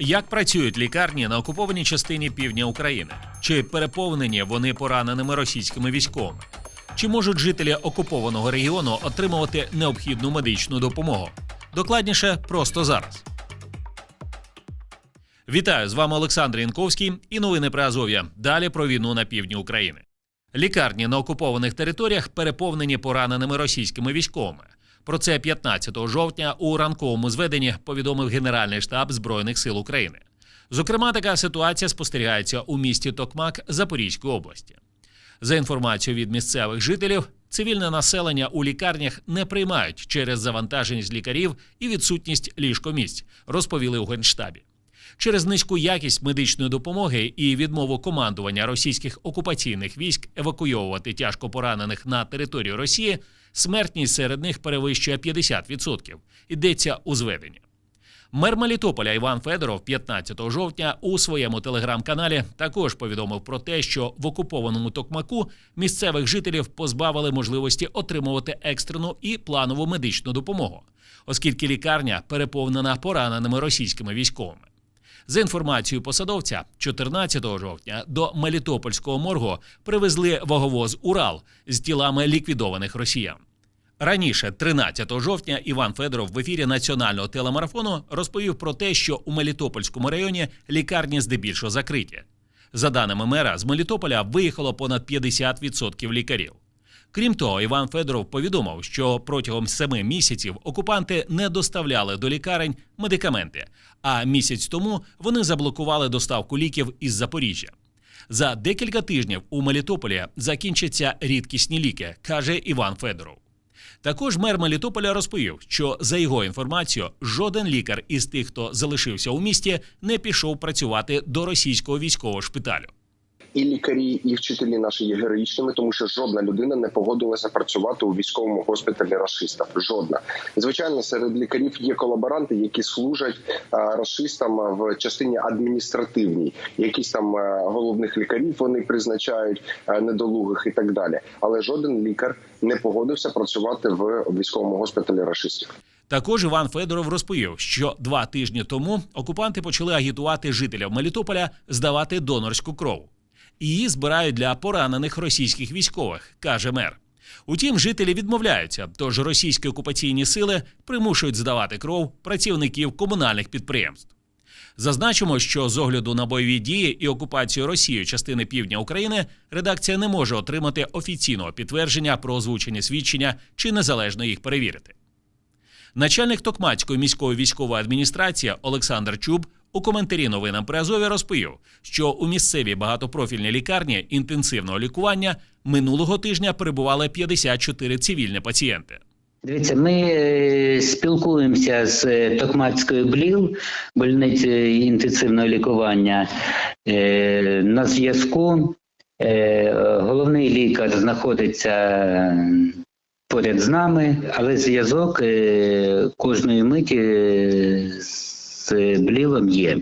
Як працюють лікарні на окупованій частині півдня України? Чи переповнені вони пораненими російськими військовими? Чи можуть жителі окупованого регіону отримувати необхідну медичну допомогу? Докладніше просто зараз. Вітаю з вами Олександр Янковський і новини про Азов'я. Далі про війну на півдні України. Лікарні на окупованих територіях переповнені пораненими російськими військовими. Про це 15 жовтня у ранковому зведенні повідомив Генеральний штаб Збройних сил України. Зокрема, така ситуація спостерігається у місті Токмак Запорізької області. За інформацією від місцевих жителів, цивільне населення у лікарнях не приймають через завантаженість лікарів і відсутність ліжкомісць, розповіли у генштабі. Через низьку якість медичної допомоги і відмову командування російських окупаційних військ евакуйовувати тяжко поранених на територію Росії, смертність серед них перевищує 50%. Йдеться у зведенні. Мер Мелітополя Іван Федоров 15 жовтня у своєму телеграм-каналі також повідомив про те, що в окупованому Токмаку місцевих жителів позбавили можливості отримувати екстрену і планову медичну допомогу, оскільки лікарня переповнена пораненими російськими військовими. За інформацією посадовця, 14 жовтня до Мелітопольського моргу привезли ваговоз Урал з тілами ліквідованих росіян. Раніше, 13 жовтня, Іван Федоров в ефірі національного телемарафону розповів про те, що у Мелітопольському районі лікарні здебільшого закриті. За даними мера, з Мелітополя виїхало понад 50% лікарів. Крім того, Іван Федоров повідомив, що протягом семи місяців окупанти не доставляли до лікарень медикаменти, а місяць тому вони заблокували доставку ліків із Запоріжжя. За декілька тижнів у Мелітополі закінчаться рідкісні ліки, каже Іван Федоров. Також мер Мелітополя розповів, що за його інформацією, жоден лікар із тих, хто залишився у місті, не пішов працювати до російського військового шпиталю. І лікарі, і вчителі наші є героїчними, тому що жодна людина не погодилася працювати у військовому госпіталі расистів. Жодна звичайно, серед лікарів є колаборанти, які служать расистам в частині адміністративній. Якісь там головних лікарів вони призначають недолугих і так далі. Але жоден лікар не погодився працювати в військовому госпіталі расистів. Також Іван Федоров розповів, що два тижні тому окупанти почали агітувати жителів Мелітополя здавати донорську кров. Її збирають для поранених російських військових, каже мер. Утім, жителі відмовляються, тож російські окупаційні сили примушують здавати кров працівників комунальних підприємств. Зазначимо, що з огляду на бойові дії і окупацію Росією частини півдня України редакція не може отримати офіційного підтвердження про озвучені свідчення чи незалежно їх перевірити. Начальник Токмацької міської військової адміністрації Олександр Чуб у коментарі новинам при Азові розповів, що у місцевій багатопрофільній лікарні інтенсивного лікування минулого тижня перебували 54 цивільні пацієнти. Дивіться, ми е, спілкуємося з е, Токмацькою БЛІЛ, больницею інтенсивного лікування е, на зв'язку. Головний лікар знаходиться поряд з нами, але зв'язок кожної миті з Блілом є.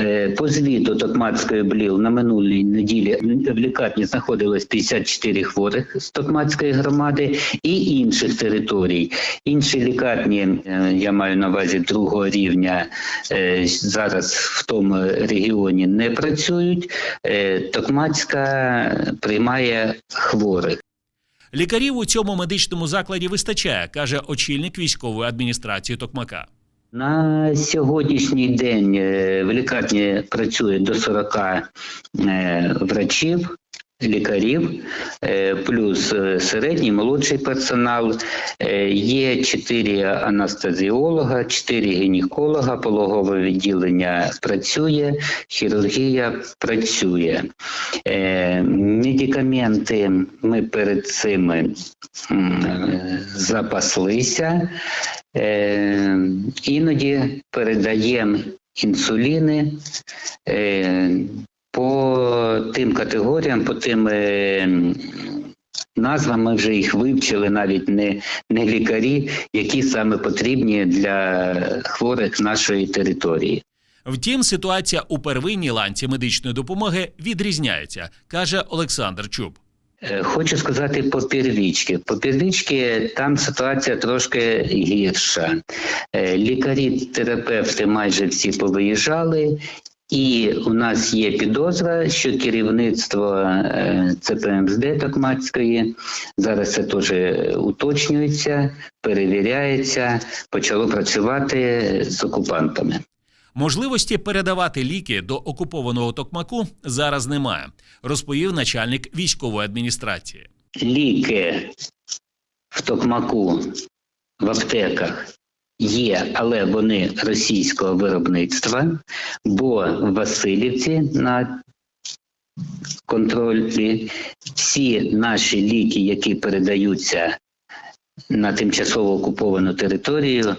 Е, По звіту Токмацької БЛІЛ на минулій неділі в лікарні знаходилось 54 хворих з Токмацької громади і інших територій. Інші лікарні, е, я маю на увазі другого рівня, е, зараз в тому регіоні не працюють. Токмацька приймає хворих. Лікарів у цьому медичному закладі вистачає, каже очільник військової адміністрації Токмака. На сьогоднішній день е, в лікарні працює до 40 е, врачів, лікарів, е, плюс е, середній, молодший персонал. Е, Є 4 анестезіолога, 4 гінеколога, пологове відділення працює, хірургія працює. Медикаменти ми перед цим запаслися. Іноді передаємо інсуліни тим категоріям, по тим е, назвам ми вже їх вивчили, навіть не, не лікарі, які саме потрібні для хворих нашої території. Втім, ситуація у первинній ланці медичної допомоги відрізняється, каже Олександр Чуб. Е, Хочу сказати по первічки. По первічки там ситуація трошки гірша. Е, Лікарі, терапевти майже всі повиїжджали, і у нас є підозра, що керівництво е, ЦПМСД Токмацької зараз це теж уточнюється, перевіряється, почало працювати з окупантами. Можливості передавати ліки до окупованого Токмаку зараз немає, розповів начальник військової адміністрації. ліки в Токмаку в аптеках є, але вони російського виробництва, бо в Васильівці на контролі всі наші ліки, які передаються на тимчасово окуповану територію,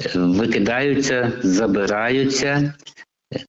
е, викидаються, забираються,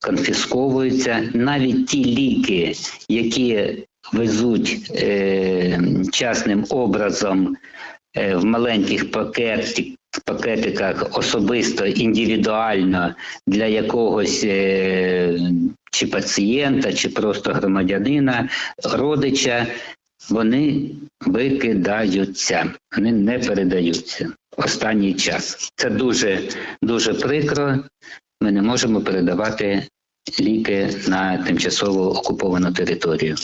конфісковуються. Навіть ті ліки, які везуть е, частним образом е, в маленьких пакетик, пакетиках особисто індивідуально для якогось е, чи пацієнта, чи просто громадянина, родича, вони викидаються, вони не передаються останній час. Це дуже дуже прикро. Ми не можемо передавати ліки на тимчасово окуповану територію.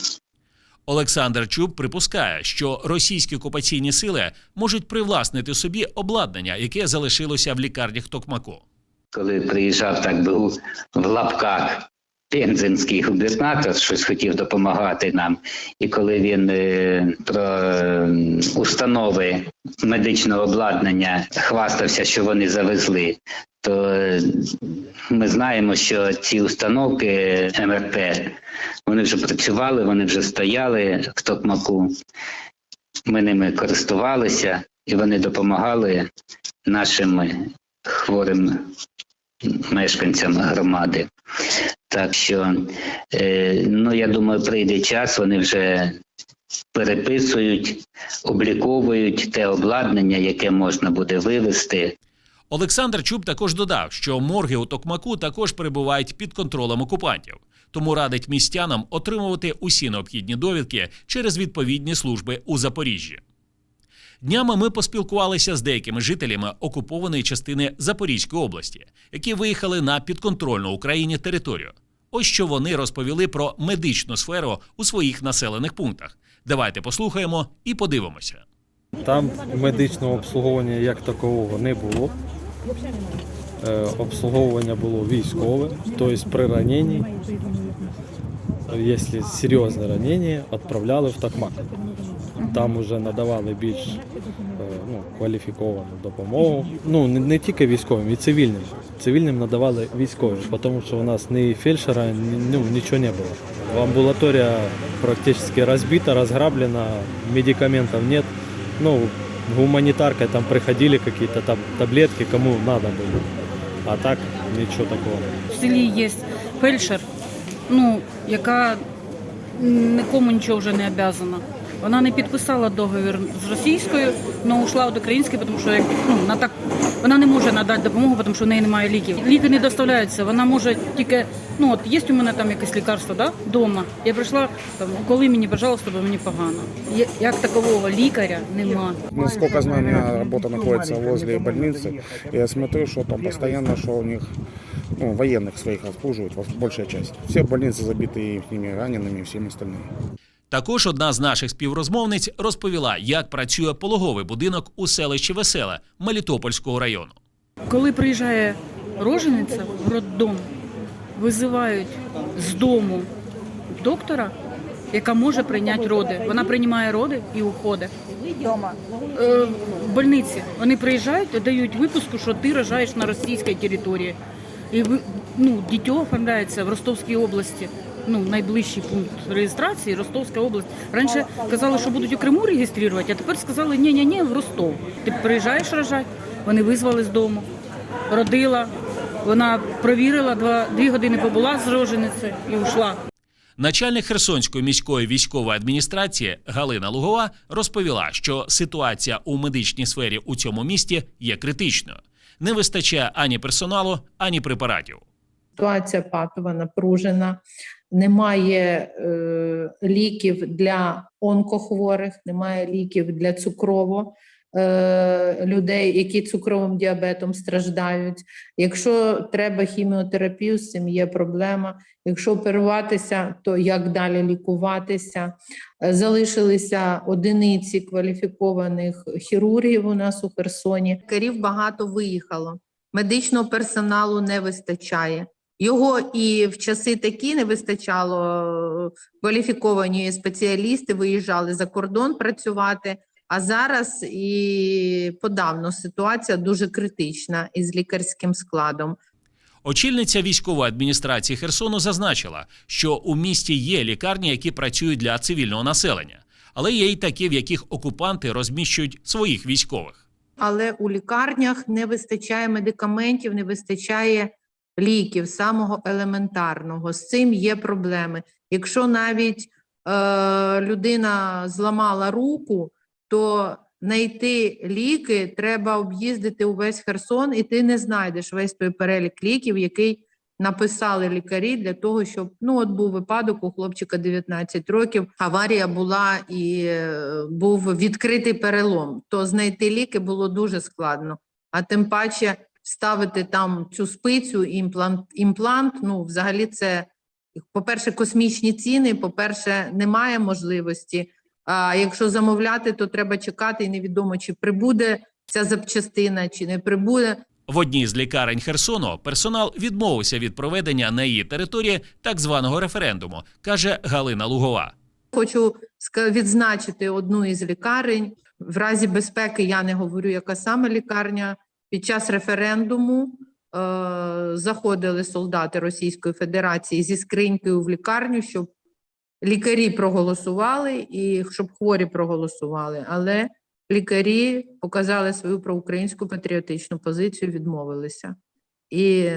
Олександр Чуб припускає, що російські окупаційні сили можуть привласнити собі обладнання, яке залишилося в лікарнях Токмаку. коли приїжджав так би в лапках пензенський губернатор, щось хотів допомагати нам, і коли він е, про е, установи медичного обладнання хвастався, що вони завезли, то е, ми знаємо, що ці установки МРП вони вже працювали, вони вже стояли в Токмаку. Ми ними користувалися, і вони допомагали нашим хворим мешканцям громади. Так що, е, ну я думаю, прийде час, вони вже переписують, обліковують те обладнання, яке можна буде вивезти. Олександр Чуб також додав, що морги у Токмаку також перебувають під контролем окупантів, тому радить містянам отримувати усі необхідні довідки через відповідні служби у Запоріжжі. Днями ми поспілкувалися з деякими жителями окупованої частини Запорізької області, які виїхали на підконтрольну Україні територію. Ось що вони розповіли про медичну сферу у своїх населених пунктах. Давайте послухаємо і подивимося. Там медичного обслуговування як такового не було. Е, Обслуговування було військове, тобто при раненні, якщо серйозне ранення, відправляли в Токмак. Там вже надавали більш е, ну, кваліфіковану допомогу. Ну, не, не тільки військовим, і цивільним. Цивільним надавали військовим, тому що у нас ні фельдшера, ні, ну, нічого не було. Амбулаторія практично розбита, разграблена, медикаментов нет. Ну, гуманитаркой там приходили какие-то там таблетки, кому надо было. А так ничего такого. В селі є фельдшер, ну, яка нікому нічого вже не обязана. Вона не підписала договір з російською, але ушла від української, тому що як, ну, вона, так, вона не може надати допомогу, тому що в неї немає ліків. Ліки не доставляються, вона може тільки, ну от є у мене там якесь лікарство, да, вдома. Я прийшла, там, уколи мені, пожалуйста, бо мені погано. Є- Як такового лікаря нема. Насколько знаю, у меня работа находится возле больницы. Я смотрю, что там постоянно, что у них ну, военных своих обслуживают, во- большая часть. Все больницы забиты их ранеными и всем остальным. Також одна з наших співрозмовниць розповіла, як працює пологовий будинок у селищі Веселе Мелітопольського району. Коли приїжджає рожениця в роддом, визивають з дому доктора, яка може прийняти роди. Вона приймає роди і уходить. Е, в больниці вони приїжджають і дають випуску, що ти рожаєш на російській території. І ну, дитя оформляється в Ростовській області. Ну, найближчий пункт реєстрації Ростовська область. Раніше казали, що будуть у Криму реєструвати, а тепер сказали, ні, ні, ні, в Ростов. Ти приїжджаєш рожати, вони визвали з дому, родила. Вона провірила два дві години побула з роженицею і ушла. Начальник Херсонської міської військової адміністрації Галина Лугова розповіла, що ситуація у медичній сфері у цьому місті є критичною. Не вистачає ані персоналу, ані препаратів. Ситуація патова, напружена. Немає е, ліків для онкохворих, немає ліків для цукрово е, людей, які цукровим діабетом страждають. Якщо треба хіміотерапію, з цим є проблема. Якщо оперуватися, то як далі лікуватися? Е, Залишилися одиниці кваліфікованих хірургів у нас у Херсоні. Лікарів багато виїхало. Медичного персоналу не вистачає. Його і в часи такі не вистачало. Кваліфіковані спеціалісти виїжджали за кордон працювати. А зараз і подавно ситуація дуже критична із лікарським складом. Очільниця військової адміністрації Херсону зазначила, що у місті є лікарні, які працюють для цивільного населення, але є й такі, в яких окупанти розміщують своїх військових. але у лікарнях не вистачає медикаментів, не вистачає ліків, самого елементарного. З цим є проблеми. Якщо навіть е, людина зламала руку, то знайти ліки треба об'їздити увесь Херсон, і ти не знайдеш весь той перелік ліків, який написали лікарі для того, щоб ну от був випадок у хлопчика 19 років. Аварія була і е, був відкритий перелом. То знайти ліки було дуже складно. А тим паче ставити там цю спицю, імплант, імплант. Ну, взагалі, це по-перше, космічні ціни. По-перше, немає можливості. А якщо замовляти, то треба чекати, і невідомо, чи прибуде ця запчастина, чи не прибуде. В одній з лікарень Херсону персонал відмовився від проведення на її території так званого референдуму, каже Галина Лугова. Хочу відзначити одну із лікарень. В разі безпеки я не говорю, яка саме лікарня. Під час референдуму е, заходили солдати Російської Федерації зі скринькою в лікарню, щоб лікарі проголосували і щоб хворі проголосували. Але лікарі показали свою проукраїнську патріотичну позицію, відмовилися. І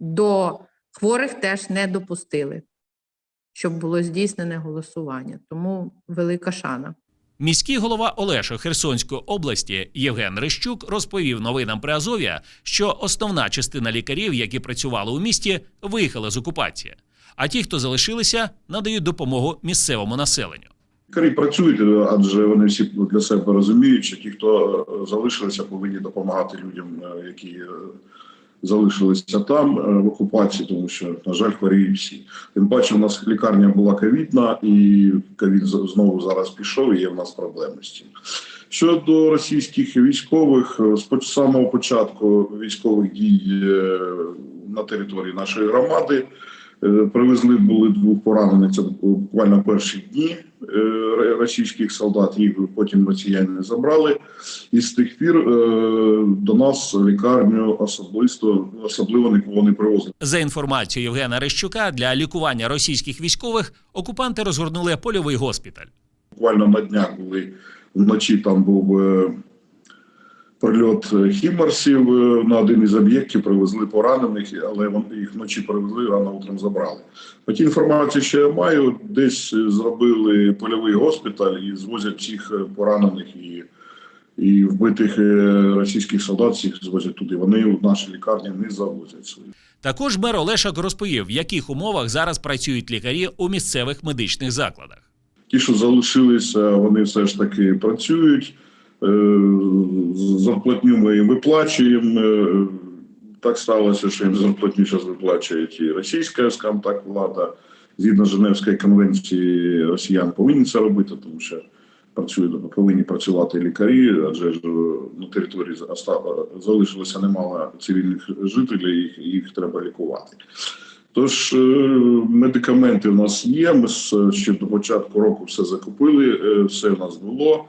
до хворих теж не допустили щоб було здійснене голосування. Тому велика шана. Міський голова Олеша Херсонської області Євген Рищук розповів новинам при Азов'я, що основна частина лікарів, які працювали у місті, виїхали з окупації. А ті, хто залишилися, надають допомогу місцевому населенню. Лікарі працюють, адже вони всі для себе розуміють, що ті, хто залишилися, повинні допомагати людям, е, які е, залишилися там е, в окупації, тому що, на жаль, хворіють всі. Тим паче, у нас лікарня була ковідна, і ковід знову зараз пішов, і є в нас проблеми з цим. Щодо російських військових, е, з самого початку військових дій е, на території нашої громади. Е, Привезли були двох поранених. Це буквально перші дні е, російських солдат. Їх потім росіяни забрали. І з тих пір е, до нас лікарню особисто особливо нікого не привозили. За інформацією Євгена Рищука, для лікування російських військових окупанти розгорнули польовий госпіталь. Буквально на днях, коли вночі там був прильот е, хімарсів е, на один із об'єктів, привезли поранених, але вони їх вночі привезли, рано утром забрали. По тій інформації, що я маю, десь е, зробили польовий госпіталь і звозять всіх поранених і, і вбитих російських солдат, всіх звозять туди. Вони в наші лікарні не завозять свої. Також мер Олешак розповів, в яких умовах зараз працюють лікарі у місцевих медичних закладах. Ті, що залишилися, вони все ж таки працюють. Е, Зарплатню ми їм виплачуємо. Е, Так сталося, що їм зарплатню зараз виплачують і російська, скажімо так, влада. Згідно Женевської конвенції, росіян повинні це робити, тому що працюють, повинні працювати лікарі, адже ж е, на території залишилося немало цивільних жителів, їх, їх треба лікувати. Тож медикаменти в нас є. Ми ще до початку року все закупили, все в нас було.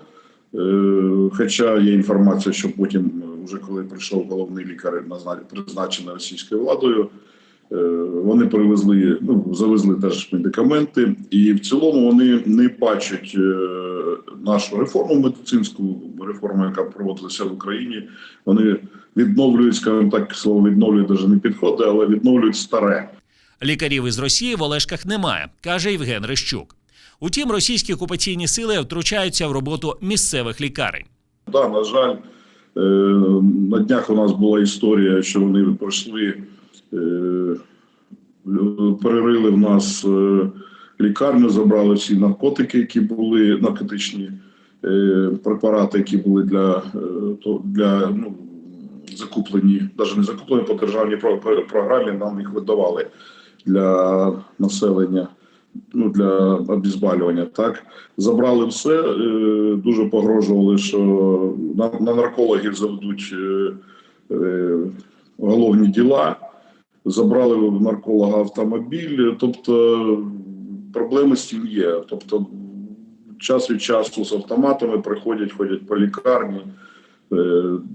Е, Хоча є інформація, що потім, е, вже коли прийшов головний лікар, призначений російською владою, е, вони привезли, ну завезли теж медикаменти, і в цілому вони не бачать е, нашу реформу медицинську реформу, яка проводилася в Україні. Вони відновлюють, скажімо так, слово відновлюють навіть не підходить, але відновлюють старе. Лікарів із Росії в Олешках немає, каже Євген Рищук. Утім, російські окупаційні сили втручаються в роботу місцевих лікарень. Да, на жаль, е, на днях у нас була історія, що вони пройшли. е, перерили в нас е, лікарню, забрали всі наркотики, які були наркотичні препарати, які були для, для ну, закуплені, навіть не закуплені по державній про- про- програмі, нам їх видавали для населення. Ну, для обізбалювання, так забрали все. е, Дуже погрожували, що на, на наркологів заведуть е, е, головні діла. Забрали в нарколога автомобіль. Тобто проблеми з цим є. Тобто, час від часу з автоматами приходять, ходять по лікарні,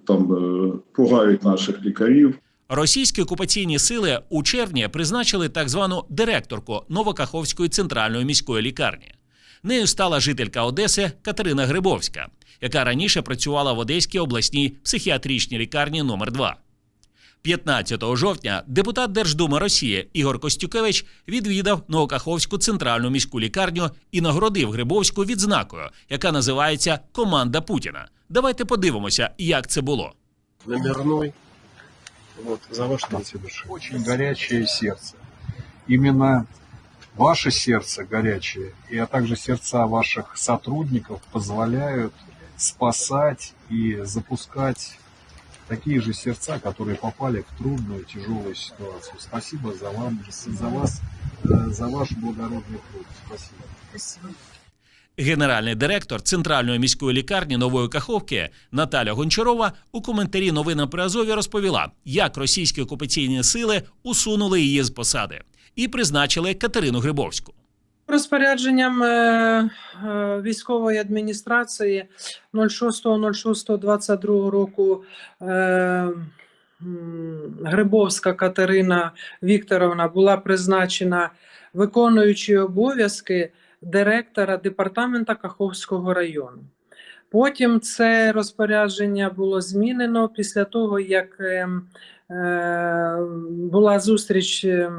там пугають наших лікарів. Російські окупаційні сили у червні призначили так звану директорку Новокаховської центральної міської лікарні. Нею стала жителька Одеси Катерина Грибовська, яка раніше працювала в Одеській обласній психіатричній лікарні номер 2 15 жовтня депутат Держдуми Росії Ігор Костюкевич відвідав Новокаховську центральну міську лікарню і нагородив Грибовську відзнакою, яка називається Команда Путіна. Давайте подивимося, як це було. номерной. Вот, за ваш третью душу. Очень горячее сердце. Именно ваше сердце горячее, и а также сердца ваших сотрудников позволяют спасать и запускать такие же сердца, которые попали в трудную, тяжелую ситуацию. Спасибо за, вам, за вас, э, за ваш благородный труд. Спасибо. Генеральний директор центральної міської лікарні Нової Каховки Наталя Гончарова у коментарі новинам при Азові розповіла, як російські окупаційні сили усунули її з посади і призначили Катерину Грибовську. Розпорядженням е, е, військової адміністрації 06.06.22 року е, Грибовська Катерина Вікторовна була призначена виконуючою обов'язки директора департамента Каховського району. Потім це розпорядження було змінено після того, як е, е, була зустріч е,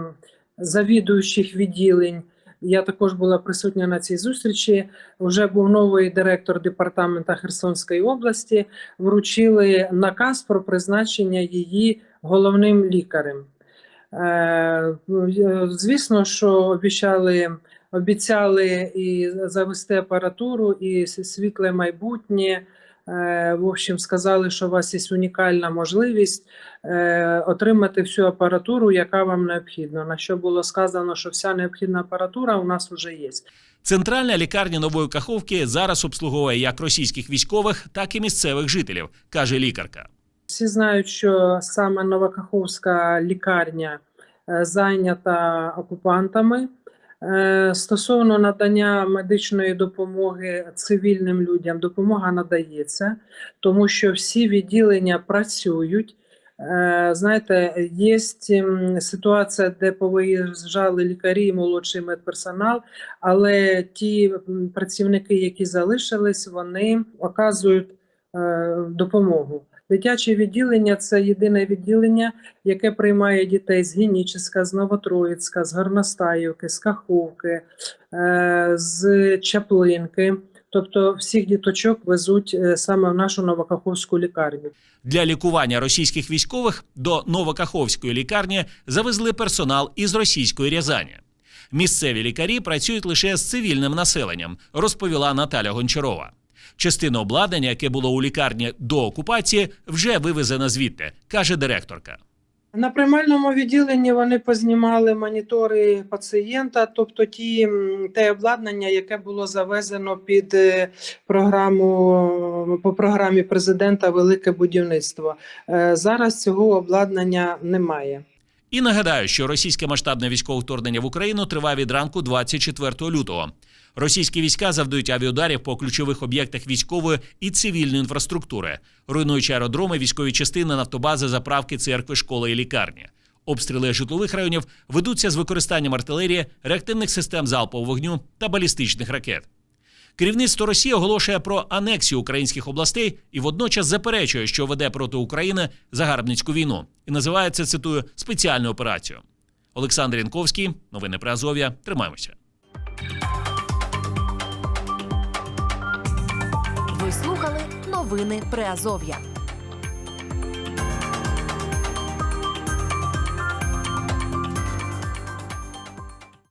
завідуючих відділень я також була присутня на цій зустрічі. Вже був новий директор департамента Херсонської області. Вручили наказ про призначення її головним лікарем. Е, ну, е, Звісно, що обіцяли, обіцяли і завести апаратуру, і світле майбутнє. Е, В общем, сказали, що у вас є унікальна можливість е, отримати всю апаратуру, яка вам необхідна. На що було сказано, що вся необхідна апаратура у нас вже є. Центральна лікарня Нової Каховки зараз обслуговує як російських військових, так і місцевих жителів, каже лікарка. Всі знають, що саме Новокаховська лікарня е, зайнята окупантами. Е, Стосовно надання медичної допомоги цивільним людям, допомога надається, тому що всі відділення працюють. Е, Знаєте, є ситуація, де повиїжджали лікарі і молодший медперсонал, але ті працівники, які залишились, вони оказують е, допомогу. Дитяче відділення це єдине відділення, яке приймає дітей з Геніческа, з Новотроїцька, з Горностаївки, з Каховки, е, з Чаплинки. Тобто всіх діточок везуть е, саме в нашу Новокаховську лікарню. Для лікування російських військових до Новокаховської лікарні завезли персонал із російської Рязані. Місцеві лікарі працюють лише з цивільним населенням, розповіла Наталя Гончарова. Частину обладнання, яке було у лікарні до окупації, вже вивезено звідти, каже директорка. На приймальному відділенні вони познімали монітори пацієнта, тобто ті, те обладнання, яке було завезено під е, програму по програмі президента Велике будівництво. Е, Зараз цього обладнання немає. І нагадаю, що російське масштабне військове вторгнення в Україну триває від ранку 24 лютого. Російські війська завдають авіаударів по ключових об'єктах військової і цивільної інфраструктури, руйнуючи аеродроми, військові частини, нафтобази, заправки, церкви, школи і лікарні. Обстріли житлових районів ведуться з використанням артилерії, реактивних систем залпового вогню та балістичних ракет. Керівництво Росії оголошує про анексію українських областей і водночас заперечує, що веде проти України загарбницьку війну, і називає це цитую спеціальну операцію. Олександр Янковський, новини про Азов'я. Тримаємося. Слухали новини Приазов'я.